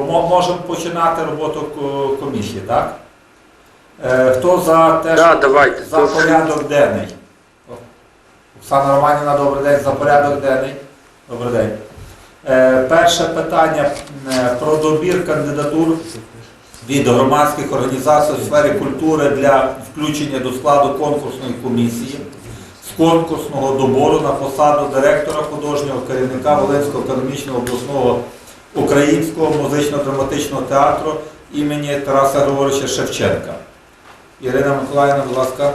можемо починати роботу комісії, так? Е, хто за те, Да, що- давайте. за порядок денний? Оксана Романівна, добрий день, за порядок денний. Добрий день. Е, перше питання е, про добір кандидатур від громадських організацій у сфері культури для включення до складу конкурсної комісії з конкурсного добору на посаду директора художнього керівника Волинського академічного обласного українського музично-драматичного театру імені Тараса Григоровича Шевченка. Ірина Миколаївна, будь ласка,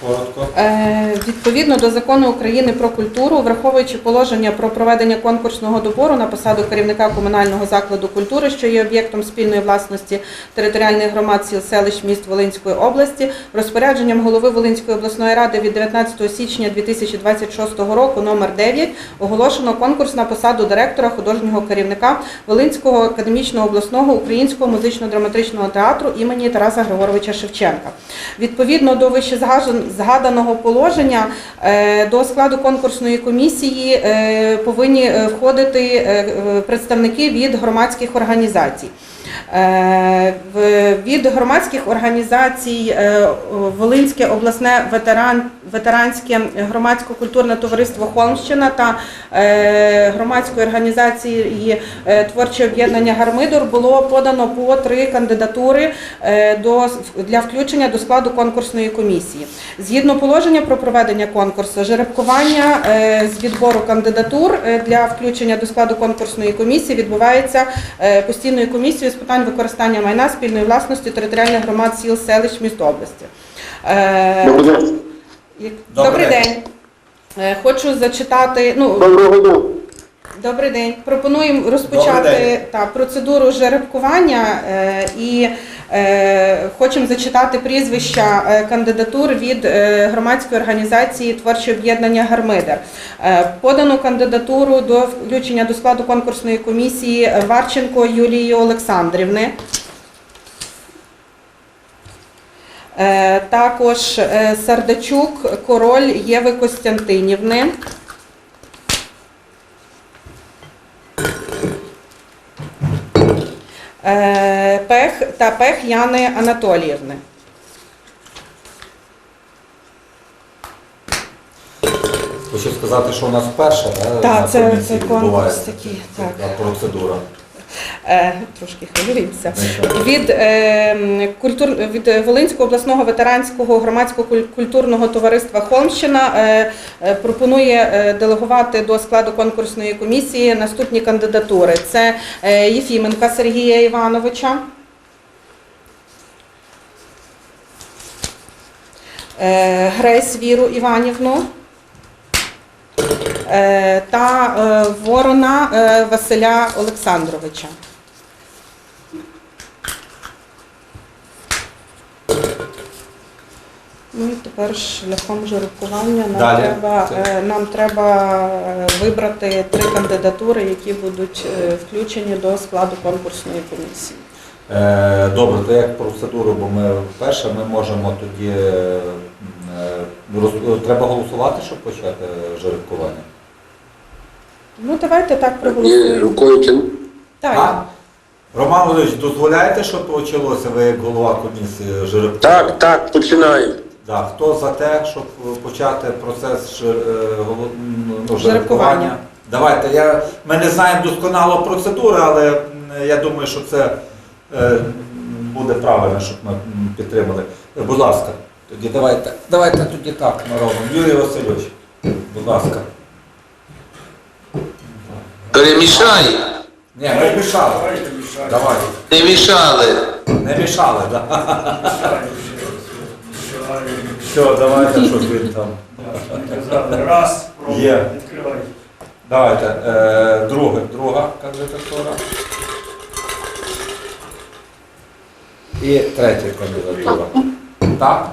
коротко. Е, Відповідно до закону України про культуру, враховуючи положення про проведення конкурсного добору на посаду керівника комунального закладу культури, що є об'єктом спільної власності територіальних громад сіл селищ міст Волинської області, розпорядженням голови Волинської обласної ради від 19 січня 2026 року номер 9 оголошено конкурс на посаду директора художнього керівника Волинського академічного обласного українського музично-драматичного театру імені Тараса Григоровича Шевченка. Відповідно до вище згажен- згаданого положення е, до складу конкурсної комісії е, повинні е, входити представники від громадських організацій. Е, Від громадських організацій е, Волинське обласне ветеран, ветеранське громадсько-культурне товариство Холмщина та е, громадської організації Творче об'єднання Гармидор було подано по три кандидатури до, для включення до складу конкурсної комісії. Згідно положення про проведення конкурсу, жеребкування з відбору кандидатур для включення до складу конкурсної комісії відбувається постійною комісією з питань використання майна спільної власності територіальних громад сіл, селищ, міст області. Е, Добрий Добрий день. день. Е, Хочу зачитати. Ну, Доброго дня. Добрий день. Пропонуємо розпочати день. та, процедуру жеребкування е, і хочемо зачитати прізвища е, кандидатур від е, громадської організації Творче об'єднання Гармидер. Е, подану кандидатуру до включення до складу конкурсної комісії Варченко Юлії Олександрівни. Е, також е, Сардачук Король Єви Костянтинівни. Пех та Пех Яни Анатоліївни. Хочу сказати, що у нас вперше Так, це- це конкурс такий, така так. процедура. Е, трошки хвилюємося. Від, е, культур, від Волинського обласного ветеранського громадського культурного товариства Холмщина е, пропонує делегувати до складу конкурсної комісії наступні кандидатури. Це Єфіменка Сергія Івановича. Грейс Віру Іванівну та Ворона Василя Олександровича. Ну і тепер шляхом жеребкування нам Далі. треба, е, нам треба е, вибрати три кандидатури, які будуть е, включені до складу конкурсної комісії. Добре, то як процедуру, бо ми вперше ми можемо тоді треба голосувати, щоб почати жеребкування. Ну давайте так проголосуємо. рукою. Так. А? Роман Володимирович, дозволяєте, щоб почалося ви як голова комісії жеребкування? Так, так, починаємо. Да. Хто за те, щоб почати процес е, ну, Жеребкування. Давайте, я, ми не знаємо досконало процедури, але я думаю, що це е, буде правильно, щоб ми підтримали. Е, Будь ласка, тоді давайте, давайте тоді так ми робимо. Юрій Васильович, будь ласка. Перемішай. Ні, ми мішали. Давай. Не мішали. Не мішали, так. Да. Все, давайте, щоб він там. Раз, Є. відкривай. Давайте. Е, друге, друга кандидатура. І третя кандидатура. Так?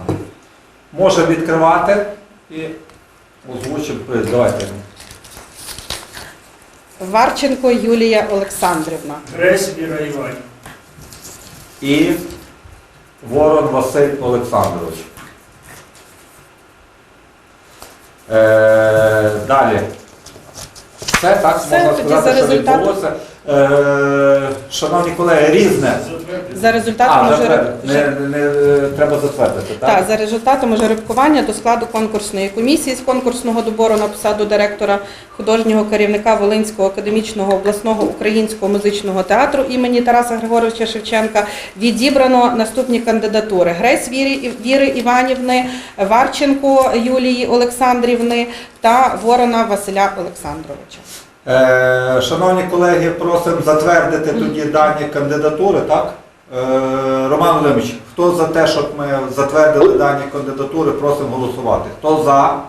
Може відкривати і озвучимо. приз. Давайте. Варченко Юлія Олександрівна. Гресь Віра Іванівна. І Ворон Василь Олександрович. Е, далі. Все так Все, можна тоді сказати, за що результатом. відбулося. Е, шановні колеги, різне. За результатами А, жереб- затвердити. не, не, не, треба затвердити, так? Так, за результатами жеребкування до складу конкурсної комісії з конкурсного добору на посаду директора художнього керівника Волинського академічного обласного українського музичного театру імені Тараса Григоровича Шевченка відібрано наступні кандидатури: Гресь Віри, Віри Іванівни, Варченко Юлії Олександрівни та Ворона Василя Олександровича. Е, шановні колеги, просимо затвердити тоді дані кандидатури, так? Е, Роман Володимирович, хто за те, щоб ми затвердили дані кандидатури, просимо голосувати. Хто за?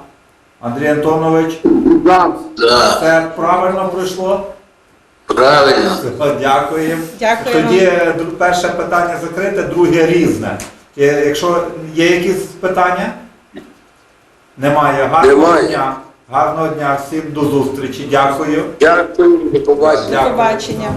Андрій Антонович, За. все правильно пройшло? Правильно. Дякуємо. Дякую. Тоді е, перше питання закрите, друге різне. Е, Якщо є якісь питання? Немає. Гарного Немає. дня. Гарного дня всім до зустрічі. Дякую. Дякую, до побачення. До побачення.